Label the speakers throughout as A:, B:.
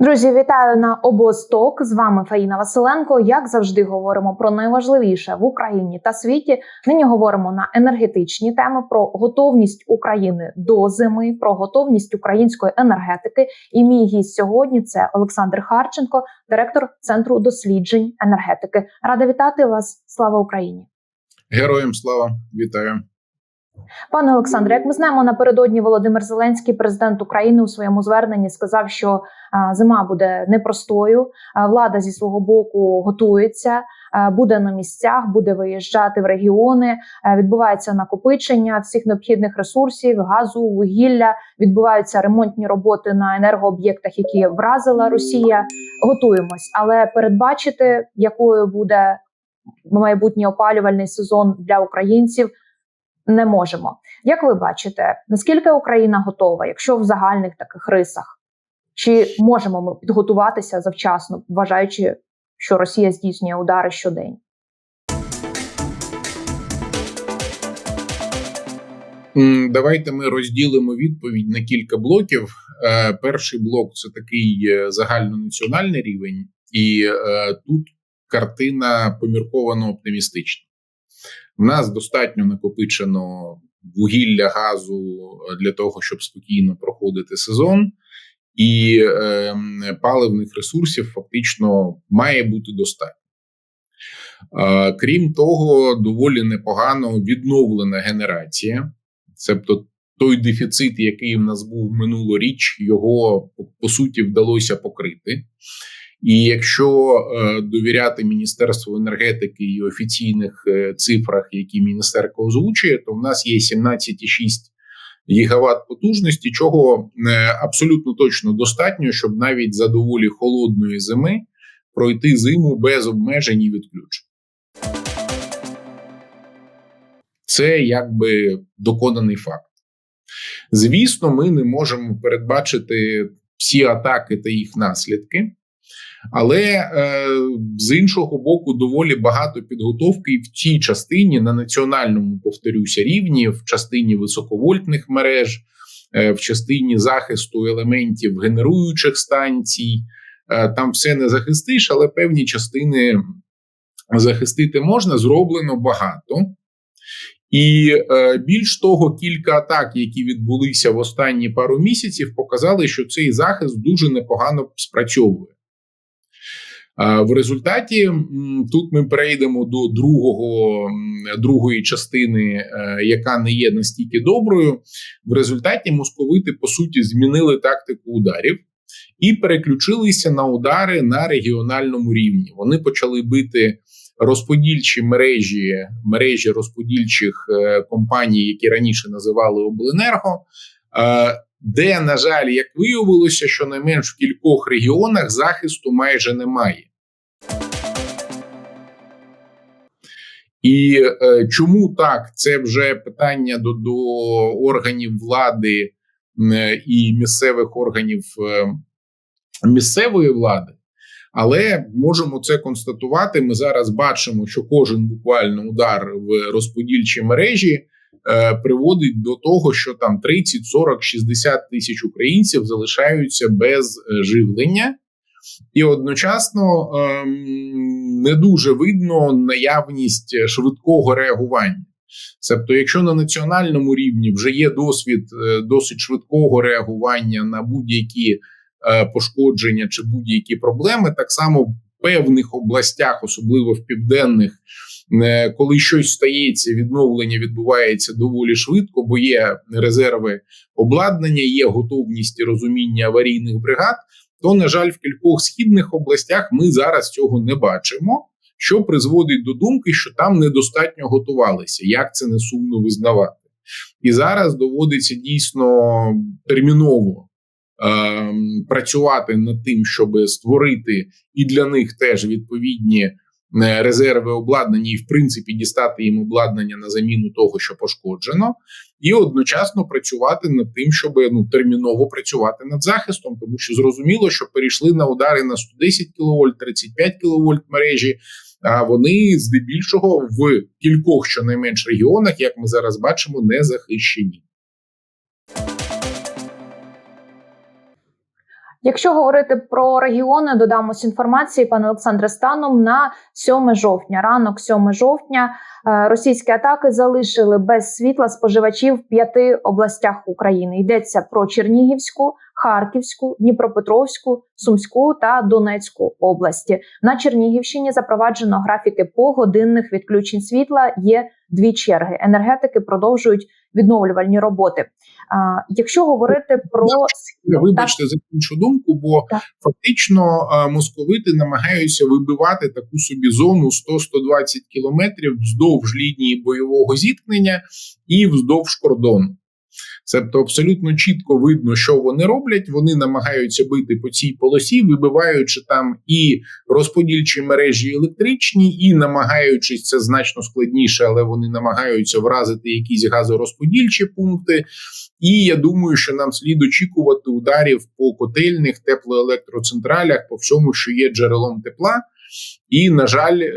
A: Друзі, вітаю на обосток. З вами Фаїна Василенко. Як завжди, говоримо про найважливіше в Україні та світі. Нині говоримо на енергетичні теми про готовність України до зими, про готовність української енергетики. І мій гість сьогодні це Олександр Харченко, директор центру досліджень енергетики. Рада вітати вас. Слава Україні!
B: Героям слава вітаю.
A: Пане Олександре, як ми знаємо, напередодні Володимир Зеленський, президент України, у своєму зверненні сказав, що зима буде непростою. Влада зі свого боку готується, буде на місцях, буде виїжджати в регіони. Відбувається накопичення всіх необхідних ресурсів, газу, вугілля. Відбуваються ремонтні роботи на енергооб'єктах, які вразила Росія. Готуємось, але передбачити, якою буде майбутній опалювальний сезон для українців не можемо. Як ви бачите, наскільки Україна готова, якщо в загальних таких рисах, чи можемо ми підготуватися завчасно, вважаючи, що Росія здійснює удари щодень?
B: Давайте ми розділимо відповідь на кілька блоків. Е, Перший блок це такий е, загальнонаціональний рівень, і е, тут картина помірковано оптимістична. У нас достатньо накопичено вугілля газу для того, щоб спокійно проходити сезон, і е, паливних ресурсів фактично має бути достатньо. Е, крім того, доволі непогано відновлена генерація, тобто той дефіцит, який в нас був минулоріч, його по суті вдалося покрити. І якщо е, довіряти Міністерству енергетики і офіційних е, цифрах, які міністерка озвучує, то в нас є 17,6 гігават потужності, чого е, абсолютно точно достатньо, щоб навіть за доволі холодної зими пройти зиму без обмежень і відключень. Це якби доконаний факт. Звісно, ми не можемо передбачити всі атаки та їх наслідки. Але е, з іншого боку, доволі багато підготовки і в цій частині на національному повторюся рівні, в частині високовольтних мереж, е, в частині захисту елементів генеруючих станцій. Е, там все не захистиш, але певні частини захистити можна. Зроблено багато. І е, більш того, кілька атак, які відбулися в останні пару місяців, показали, що цей захист дуже непогано спрацьовує. В результаті тут ми перейдемо до другого, другої частини, е, яка не є настільки доброю. В результаті московити по суті змінили тактику ударів і переключилися на удари на регіональному рівні. Вони почали бити розподільчі мережі мережі розподільчих е, компаній, які раніше називали Обленерго. Е, де, на жаль, як виявилося, що найменш в кількох регіонах захисту майже немає. І е, чому так? Це вже питання до до органів влади е, і місцевих органів е, місцевої влади, але можемо це констатувати. Ми зараз бачимо, що кожен буквально удар в розподільчій мережі е, приводить до того, що там 30, 40, 60 тисяч українців залишаються без е, живлення. І одночасно ем, не дуже видно наявність швидкого реагування. Тобто, якщо на національному рівні вже є досвід е, досить швидкого реагування на будь-які е, пошкодження чи будь-які проблеми, так само в певних областях, особливо в південних, е, коли щось стається, відновлення відбувається доволі швидко, бо є резерви обладнання, є готовність і розуміння аварійних бригад то, на жаль, в кількох східних областях ми зараз цього не бачимо, що призводить до думки, що там недостатньо готувалися. Як це не сумно визнавати? І зараз доводиться дійсно терміново е, працювати над тим, щоб створити і для них теж відповідні. Е, резерви обладнання і, в принципі, дістати їм обладнання на заміну того, що пошкоджено, і одночасно працювати над тим, щоб ну терміново працювати над захистом, тому що зрозуміло, що перейшли на удари на 110 кВт, 35 кВт мережі. А вони здебільшого в кількох щонайменш регіонах, як ми зараз бачимо, не захищені.
A: Якщо говорити про регіони, додам ось інформації, пане Олександре, станом на 7 жовтня, ранок 7 жовтня, е, російські атаки залишили без світла споживачів в п'яти областях України. Йдеться про Чернігівську, Харківську, Дніпропетровську, Сумську та Донецьку області. На Чернігівщині запроваджено графіки погодинних відключень світла. Є дві черги. Енергетики продовжують відновлювальні роботи. А, якщо говорити про
B: Вибачте за іншу думку, бо
A: Так.
B: фактично московити намагаються вибивати таку собі зону 100-120 кілометрів вздовж лінії бойового зіткнення і вздовж кордону. Тобто абсолютно чітко видно, що вони роблять. Вони намагаються бити по цій полосі, вибиваючи там і розподільчі мережі електричні, і намагаючись це значно складніше, але вони намагаються вразити якісь газорозподільчі пункти. І я думаю, що нам слід очікувати ударів по котельних теплоелектроцентралях, по всьому, що є джерелом тепла. І, на жаль, е,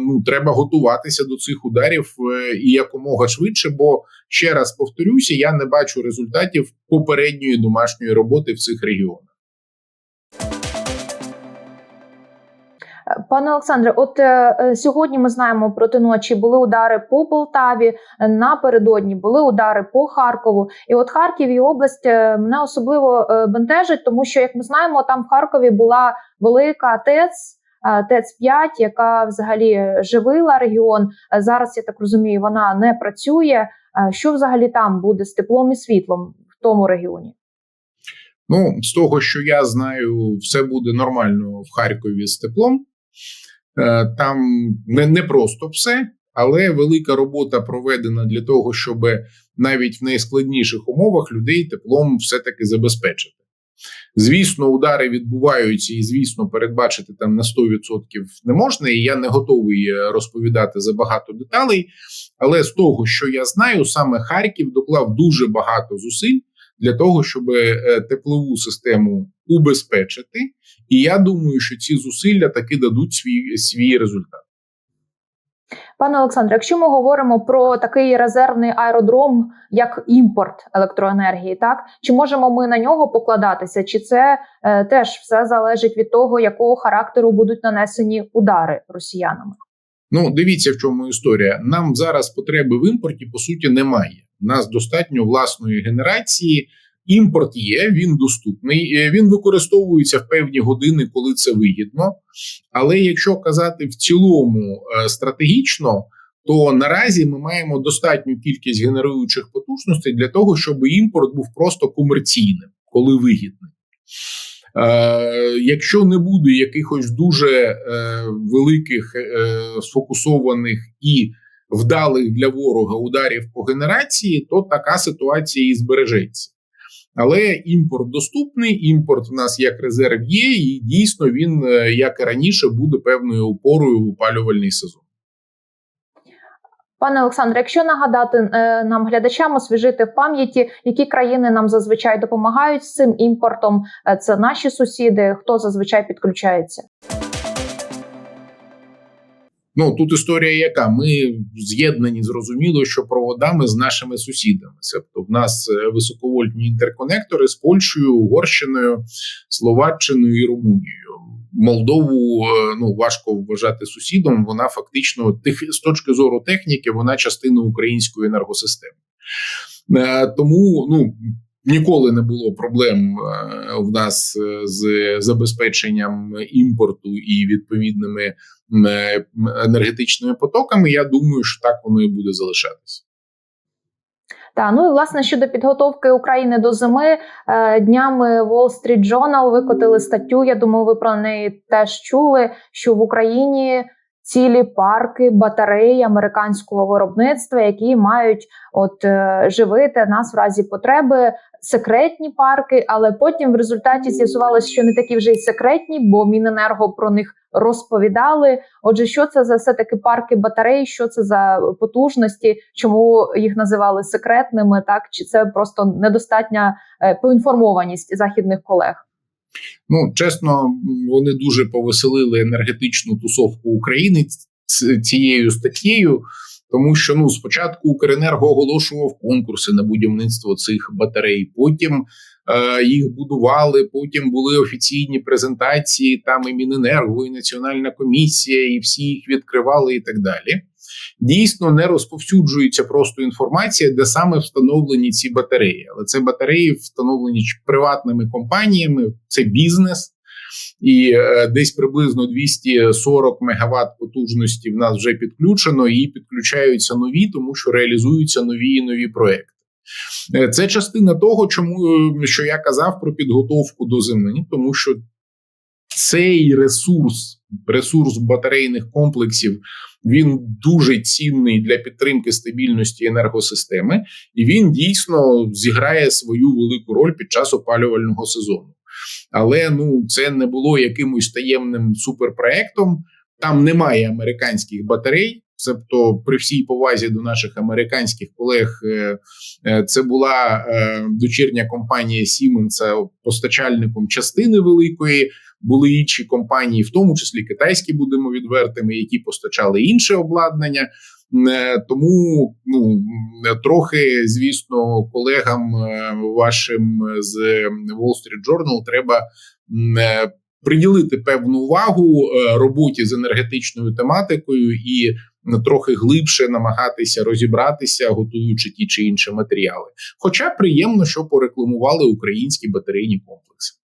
B: ну треба готуватися до цих ударів е, і якомога швидше. Бо ще раз повторюся, я не бачу результатів попередньої домашньої роботи в цих регіонах.
A: Пане Олександре, от е, е, сьогодні ми знаємо проти ночі були удари по Полтаві. Напередодні були удари по Харкову. І от Харків і область мене особливо е, бентежить, тому що, як ми знаємо, там в Харкові була велика ТЕЦ. Е, ТЕЦ 5 яка взагалі живила регіон. Е, Зараз я так розумію, вона не працює. Е, Що взагалі там буде з теплом і світлом в тому регіоні?
B: Ну, з того, що я знаю, все буде нормально в Харкові з теплом. Там не, не просто все, але велика робота проведена для того, щоб навіть в найскладніших умовах людей теплом все-таки забезпечити. Звісно, удари відбуваються, і звісно, передбачити там на 100% не можна. І я не готовий е, розповідати за багато деталей. Але з того, що я знаю, саме Харків доклав дуже багато зусиль для того, щоб е, теплову систему убезпечити. І я думаю, що ці зусилля таки дадуть свій, свій результат.
A: Пане Олександре, якщо ми говоримо про такий резервний аеродром, як імпорт електроенергії, так чи можемо ми на нього покладатися? Чи це е, теж все залежить від того, якого характеру будуть нанесені удари росіянами?
B: Ну, дивіться, в чому історія. Нам зараз потреби в імпорті по суті немає. У нас достатньо власної генерації. Імпорт є, він доступний, е, він використовується в певні години, коли це вигідно. Але якщо казати в цілому е, стратегічно, то наразі ми маємо достатню кількість генеруючих потужностей для того, щоб імпорт був просто комерційним, коли вигідний. Е, якщо не буде якихось дуже е, великих е, сфокусованих і вдалих для ворога ударів по генерації, то така ситуація і збережеться. Але імпорт доступний, імпорт в нас як резерв є, і дійсно він, е, як і раніше, буде певною опорою в опалювальний сезон.
A: Пане Олександре, якщо нагадати е, нам глядачам, освіжити в пам'яті, які країни нам зазвичай допомагають з цим імпортом, Е, це наші сусіди, хто зазвичай підключається?
B: Ну тут історія, яка ми з'єднані, зрозуміло, що проводами з нашими сусідами. Тобто, в нас е, високовольтні інтерконектори з Польщею, Угорщиною, Словаччиною і Румунією. Молдову е, ну важко вважати сусідом. Вона фактично тих з точки зору техніки, вона частина української енергосистеми. Е, Тому ну ніколи не було проблем е, в нас е, з забезпеченням імпорту і відповідними е, енергетичними потоками. Я думаю, що так воно і буде залишатися.
A: Та ну і власне щодо підготовки України до зими днями Wall Street Journal викотили статтю. Я думаю, ви про неї теж чули. Що в Україні цілі парки батареї американського виробництва, які мають от е, живити нас в разі потреби. Секретні парки, але потім в результаті з'ясувалось, що не такі вже й секретні, бо Міненерго про них розповідали. Отже, що це за все таки парки батарей? Що це за потужності? Чому їх називали секретними? Так чи це просто недостатня е, поінформованість західних колег?
B: Ну чесно, вони дуже повеселили енергетичну тусовку України цією статтєю. Тому що ну спочатку Укренерго оголошував конкурси на будівництво цих батарей. Потім е, їх будували. Потім були офіційні презентації. Там і Міненерго, і Національна комісія, і всі їх відкривали, і так далі. Дійсно, не розповсюджується просто інформація, де саме встановлені ці батареї. Але це батареї встановлені приватними компаніями, це бізнес. І е, десь приблизно 240 мегаватт потужності в нас вже підключено, і підключаються нові, тому що реалізуються нові і нові проекти. Е, Це частина того, чому е, що я казав про підготовку до зими, тому що цей ресурс, ресурс батарейних комплексів, він дуже цінний для підтримки стабільності енергосистеми, і він дійсно зіграє свою велику роль під час опалювального сезону. Але ну це не було якимось таємним суперпроектом. Там немає американських батарей. Тобто, при всій повазі до наших американських колег, е, е, це була е, дочірня компанія Siemens постачальником частини великої. Були інші компанії, в тому числі китайські, будемо відвертими, які постачали інше обладнання. Е, Тому ну трохи, звісно, колегам е, вашим з Wall Street Journal треба е, приділити певну увагу е, роботі з енергетичною тематикою і трохи глибше намагатися розібратися, готуючи ті чи інші матеріали. Хоча приємно, що порекламували українські батарейні комплекси.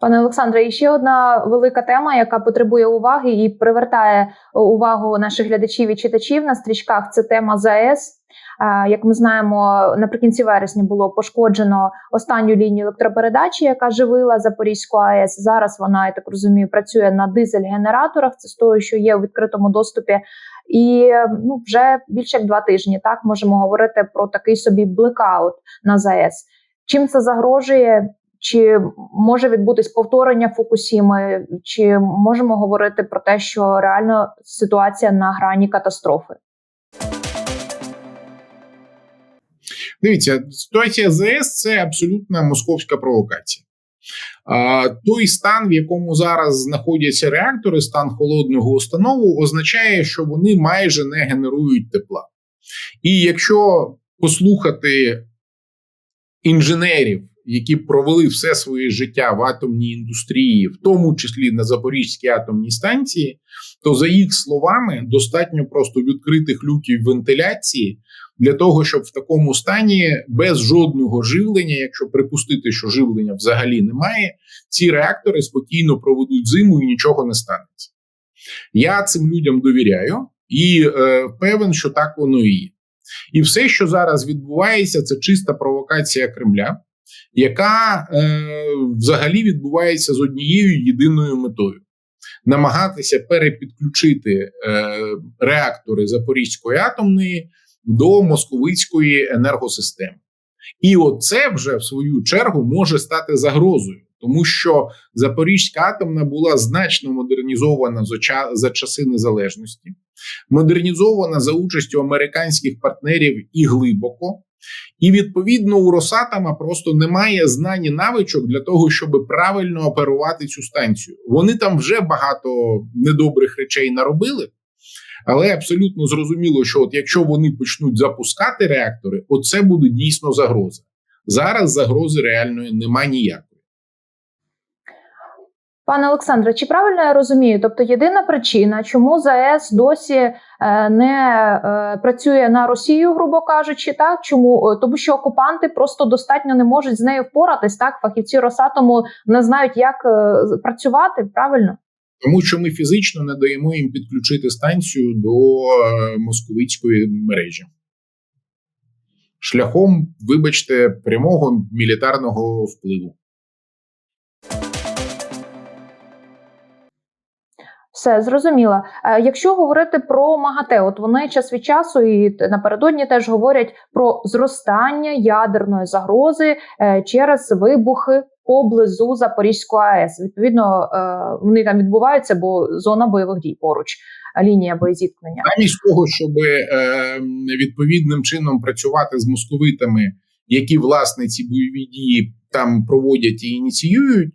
A: Пане Олександре, і ще одна велика тема, яка потребує уваги і привертає увагу наших глядачів і читачів на стрічках. Це тема ЗАЕС. Е, Як ми знаємо, наприкінці вересня було пошкоджено останню лінію електропередачі, яка живила Запорізьку АЕС. Зараз вона, я так розумію, працює на дизель-генераторах. Це з того, що є у відкритому доступі. І ну, вже більше як два тижні так можемо говорити про такий собі блекаут на ЗАЕС. Чим це загрожує? Чи може відбутись повторення Фукусіми, чи можемо говорити про те, що реально ситуація на грані катастрофи?
B: Дивіться, ситуація ЗС це абсолютна московська провокація. А, той стан, в якому зараз знаходяться реактори, стан холодного установу, означає, що вони майже не генерують тепла. І якщо послухати інженерів, які провели все своє життя в атомній індустрії, в тому числі на Запорізькій атомній станції, то за їх словами достатньо просто відкритих люків вентиляції для того, щоб в такому стані без жодного живлення, якщо припустити, що живлення взагалі немає, ці реактори спокійно проведуть зиму і нічого не станеться. Я цим людям довіряю і е, певен, що так воно і є. І все, що зараз відбувається, це чиста провокація Кремля, яка е, взагалі відбувається з однією єдиною метою. Намагатися перепідключити е, реактори Запорізької атомної до московицької енергосистеми. І оце вже в свою чергу може стати загрозою, тому що Запорізька атомна була значно модернізована за, за часи незалежності, модернізована за участю американських партнерів і глибоко. І відповідно у Росатома просто немає знань і навичок для того, щоб правильно оперувати цю станцію. Вони там вже багато недобрих речей наробили, але абсолютно зрозуміло, що от якщо вони почнуть запускати реактори, оце буде дійсно загроза. Зараз загрози реальної нема ніякої.
A: Пане Олександре, чи правильно я розумію? Тобто, єдина причина, чому ЗАЕС досі е, не е, працює на Росію, грубо кажучи, так чому Е, тому, що окупанти просто достатньо не можуть з нею впоратись. Так, фахівці Росатому не знають, як працювати. Правильно?
B: Тому що ми фізично не даємо їм підключити станцію до московицької мережі. Шляхом, вибачте, прямого мілітарного впливу.
A: Все зрозуміло. Е, Якщо говорити про МАГАТЕ, от вони час від часу і напередодні теж говорять про зростання ядерної загрози е, через вибухи поблизу Запорізької АЕС. Відповідно, е, вони там відбуваються, бо зона бойових дій поруч, лінія боєзіткнення.
B: Замість того, щоб відповідним чином працювати з московитами, які власне ці бойові дії там проводять і ініціюють,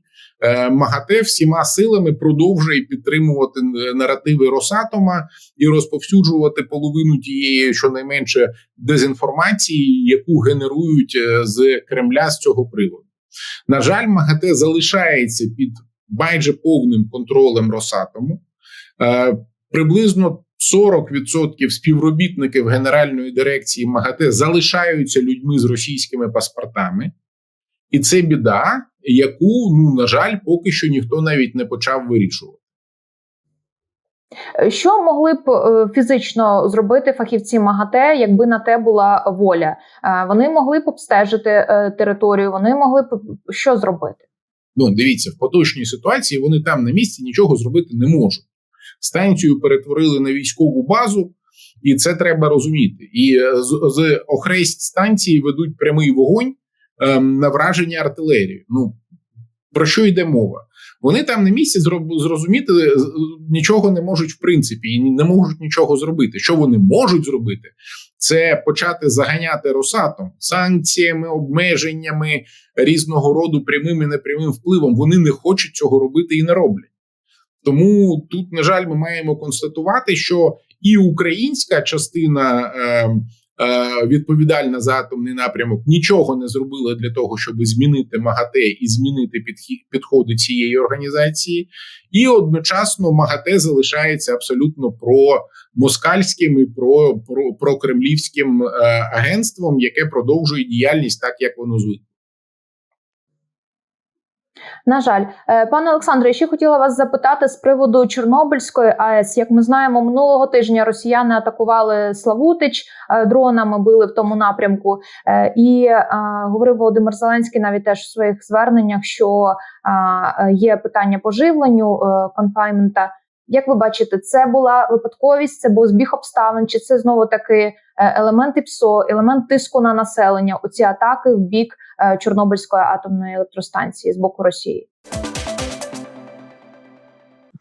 B: МАГАТЕ всіма силами продовжує підтримувати е, наративи Росатома і розповсюджувати половину тієї, щонайменше, дезінформації, яку генерують е, з Кремля з цього приводу. На жаль, МАГАТЕ залишається під майже повним контролем Росатому. Е, Приблизно 40% співробітників Генеральної дирекції МАГАТЕ залишаються людьми з російськими паспортами, і це біда, яку, ну на жаль, поки що ніхто навіть не почав вирішувати.
A: Що могли б е, фізично зробити фахівці МАГАТЕ, якби на те була воля? Е, Вони могли б обстежити е, територію, вони могли б що зробити?
B: Ну, дивіться, в поточній ситуації вони там на місці нічого зробити не можуть. Станцію перетворили на військову базу, і це треба розуміти. І з, з охресть станції ведуть прямий вогонь на враження артилерії. Ну про що йде мова? Вони там на місці зрозуміти е, нічого не можуть в принципі і не можуть нічого зробити. Що вони можуть зробити? Це почати заганяти Росатом санкціями, обмеженнями різного роду прямим і непрямим впливом. Вони не хочуть цього робити і не роблять. Тому тут, на жаль, ми маємо констатувати, що і українська частина е, відповідальна за атомний напрямок нічого не зробила для того, щоб змінити МАГАТЕ і змінити підходи цієї організації, і одночасно МАГАТЕ залишається абсолютно про москальським і про, про, про кремлівським е, агентством, яке продовжує діяльність так, як воно звикло.
A: На жаль, Е, пане Олександре, ще хотіла вас запитати з приводу Чорнобильської АЕС. Як ми знаємо, минулого тижня росіяни атакували Славутич е, дронами, били в тому напрямку. Е, І говорив Володимир Зеленський навіть теж в своїх зверненнях, що є питання поживленню конфаймента. Як ви бачите, це була випадковість, це був збіг обставин, чи це знову таки е, елементи ПСО, елемент тиску на населення? Оці атаки в бік е, Чорнобильської атомної електростанції з боку Росії?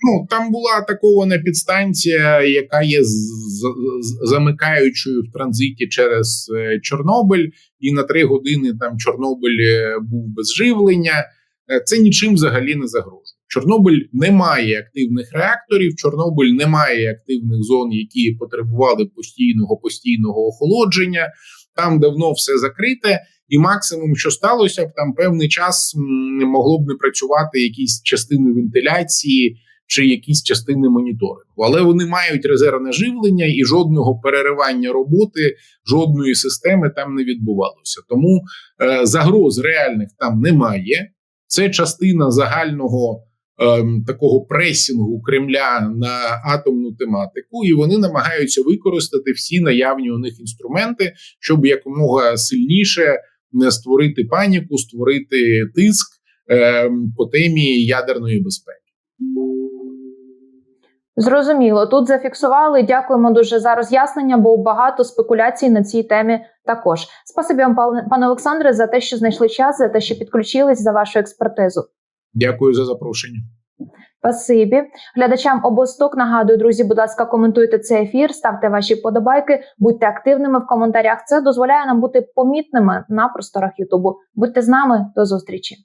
B: Ну там була атакована підстанція, яка є замикаючою в транзиті через е, Чорнобиль, і на три години там Чорнобиль був без живлення. Це нічим взагалі не загрожує. Чорнобиль не має активних реакторів, Чорнобиль не має активних зон, які потребували постійного постійного охолодження. Там давно все закрите, і максимум, що сталося б, там певний час могло б не працювати якісь частини вентиляції чи якісь частини моніторингу. Але вони мають резервне живлення і жодного переривання роботи, жодної системи там не відбувалося. Тому е, загроз реальних там немає. Це частина загального такого пресінгу Кремля на атомну тематику, і вони намагаються використати всі наявні у них інструменти, щоб якомога сильніше не створити паніку, створити тиск ем, по темі ядерної безпеки.
A: Зрозуміло, тут зафіксували. Дякуємо дуже за роз'яснення, бо багато спекуляцій на цій темі також. Спасибі вам, пане Олександре, за те, що знайшли час, за те, що підключились за вашу експертизу.
B: Дякую за запрошення.
A: Спасибі. Глядачам обосток нагадую, друзі, будь ласка, коментуйте цей ефір, ставте ваші подобайки, будьте активними в коментарях. Це дозволяє нам бути помітними на просторах Ютубу. Будьте з нами, до зустрічі.